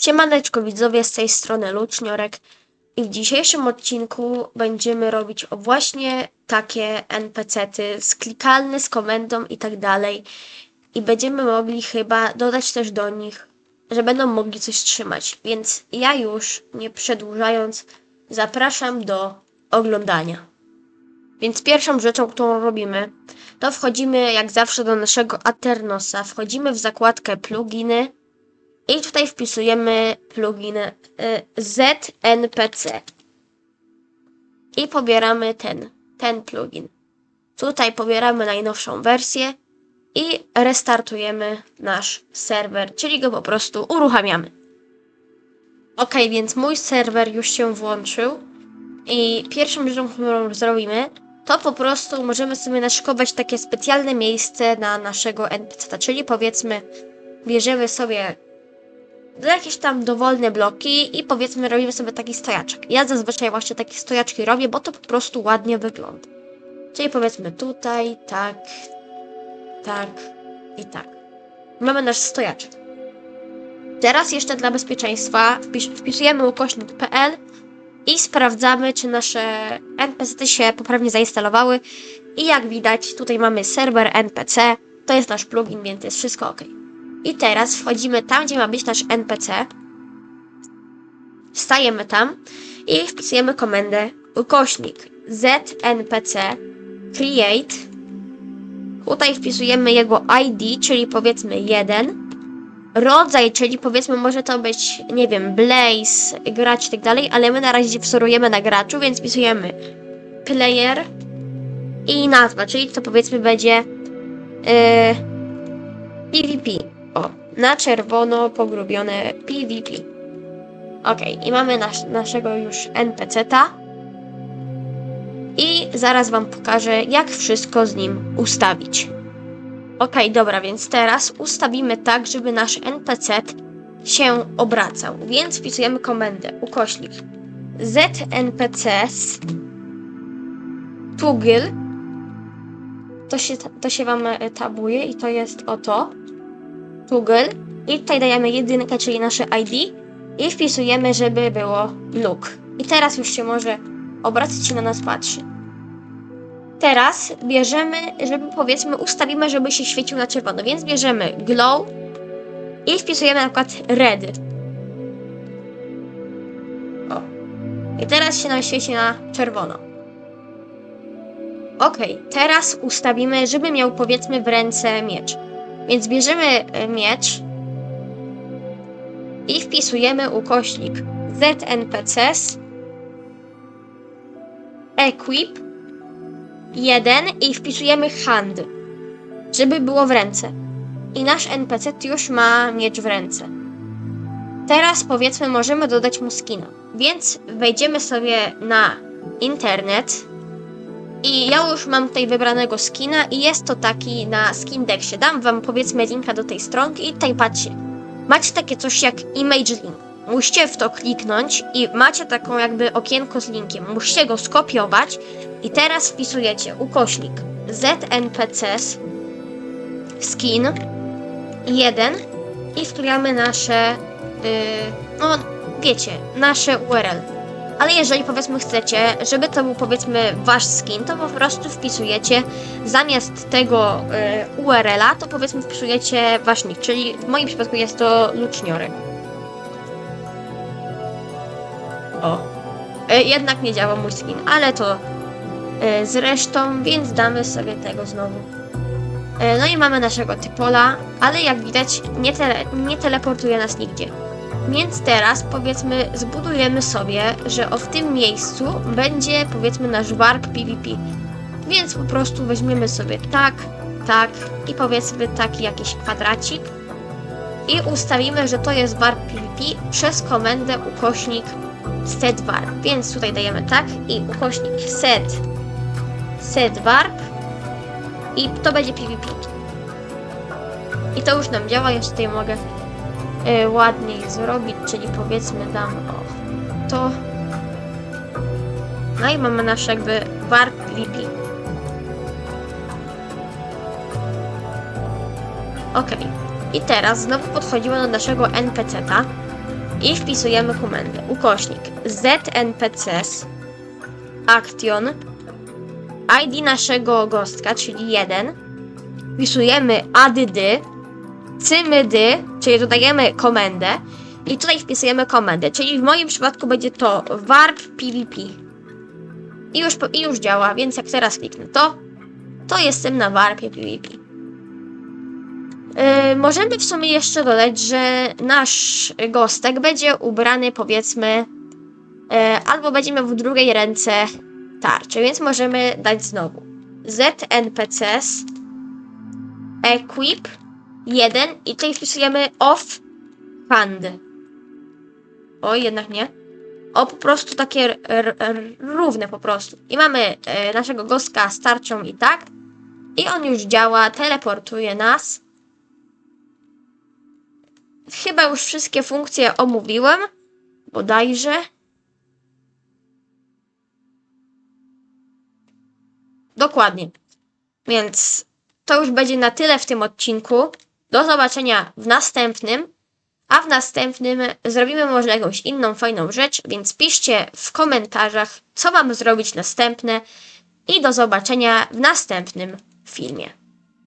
Siemaneczko widzowie, z tej strony Luczniorek i w dzisiejszym odcinku będziemy robić właśnie takie NPC-ty, sklikalne z komendą i tak dalej. I będziemy mogli chyba dodać też do nich, że będą mogli coś trzymać. Więc ja już, nie przedłużając, zapraszam do oglądania. Więc pierwszą rzeczą, którą robimy, to wchodzimy jak zawsze do naszego Aternosa, wchodzimy w zakładkę pluginy, i tutaj wpisujemy plugin y, ZNPC. I pobieramy ten, ten plugin. Tutaj pobieramy najnowszą wersję i restartujemy nasz serwer, czyli go po prostu uruchamiamy. Ok, więc mój serwer już się włączył i pierwszą rzeczą, którą zrobimy, to po prostu możemy sobie naszykować takie specjalne miejsce na naszego NPC, czyli powiedzmy bierzemy sobie jakieś tam dowolne bloki i powiedzmy robimy sobie taki stojaczek. Ja zazwyczaj właśnie takie stojaczki robię, bo to po prostu ładnie wygląda. Czyli powiedzmy tutaj, tak, tak i tak. Mamy nasz stojaczek. Teraz jeszcze dla bezpieczeństwa wpis wpisujemy ukośnik.pl i sprawdzamy, czy nasze NPC się poprawnie zainstalowały. I jak widać, tutaj mamy serwer NPC, to jest nasz plugin, więc jest wszystko ok. I teraz wchodzimy tam, gdzie ma być nasz NPC. Stajemy tam i wpisujemy komendę ukośnik znpc create. Tutaj wpisujemy jego ID, czyli powiedzmy 1. Rodzaj, czyli powiedzmy może to być, nie wiem, Blaze, gracz i tak dalej, ale my na razie wzorujemy na graczu, więc wpisujemy player i nazwa, czyli to powiedzmy będzie yy, PvP. O, na czerwono pogrubione PvP. Ok, i mamy nasz, naszego już NPC-ta. I zaraz Wam pokażę, jak wszystko z nim ustawić. Ok, dobra, więc teraz ustawimy tak, żeby nasz NPC się obracał. Więc wpisujemy komendę ukośnik znpc toggle to się, to się Wam e, tabuje i to jest oto Google i tutaj dajemy jedynkę, czyli nasze ID i wpisujemy, żeby było look. I teraz już się może obracać i na nas patrzy. Teraz bierzemy, żeby powiedzmy ustawimy, żeby się świecił na czerwono, więc bierzemy glow i wpisujemy na przykład red. O. I teraz się nam świeci na czerwono. Ok, teraz ustawimy, żeby miał powiedzmy w ręce miecz. Więc bierzemy e, miecz i wpisujemy ukośnik znpcs equip 1 i wpisujemy hand, żeby było w ręce. I nasz NPC już ma miecz w ręce. Teraz powiedzmy możemy dodać mu skina. Więc wejdziemy sobie na internet i ja już mam tutaj wybranego skina i jest to taki na Skindexie. Dam wam powiedzmy linka do tej stronki i tutaj patrzcie. Macie takie coś jak image link. Musicie w to kliknąć i macie taką jakby okienko z linkiem. Musicie go skopiować i teraz wpisujecie ukośnik znpcs skin 1 i wklejamy nasze yy, no wiecie, nasze URL. Ale jeżeli powiedzmy chcecie, żeby to był powiedzmy wasz skin, to po prostu wpisujecie zamiast tego y, URL-a, to powiedzmy wpisujecie wasz nick, czyli w moim przypadku jest to Luczniorek. O. Y, jednak nie działa mój skin, ale to y, zresztą, więc damy sobie tego znowu. Y, no i mamy naszego typola, ale jak widać nie, tele, nie teleportuje nas nigdzie. Więc teraz powiedzmy zbudujemy sobie, że w tym miejscu będzie powiedzmy nasz warp PvP. Więc po prostu weźmiemy sobie tak, tak i powiedzmy taki jakiś kwadracik i ustawimy, że to jest warp PvP przez komendę ukośnik set warp. Więc tutaj dajemy tak i ukośnik set set warp i to będzie PvP. I to już nam działa, ja tutaj mogę ładniej zrobić, czyli powiedzmy dam o to. No i mamy nasz jakby warp VP. Ok. I teraz znowu podchodzimy do naszego NPC-ta i wpisujemy komendę ukośnik znpcs action ID naszego gostka, czyli 1 wpisujemy add cymd, czyli dodajemy komendę. I tutaj wpisujemy komendę, czyli w moim przypadku będzie to warp pvp. I już, i już działa, więc jak teraz kliknę to, to jestem na warpie pvp. Yy, możemy w sumie jeszcze dodać, że nasz gostek będzie ubrany powiedzmy yy, albo będzie miał w drugiej ręce tarczę, więc możemy dać znowu. Znpcs equip 1 i tutaj wpisujemy off hand. O, jednak nie. O, po prostu takie równe po prostu. I mamy e, naszego gostka z tarczą i tak. I on już działa, teleportuje nas. Chyba już wszystkie funkcje omówiłem. Bodajże. Dokładnie. Więc to już będzie na tyle w tym odcinku. Do zobaczenia w następnym. A w następnym zrobimy może jakąś inną fajną rzecz, więc piszcie w komentarzach, co mam zrobić następne. I do zobaczenia w następnym filmie.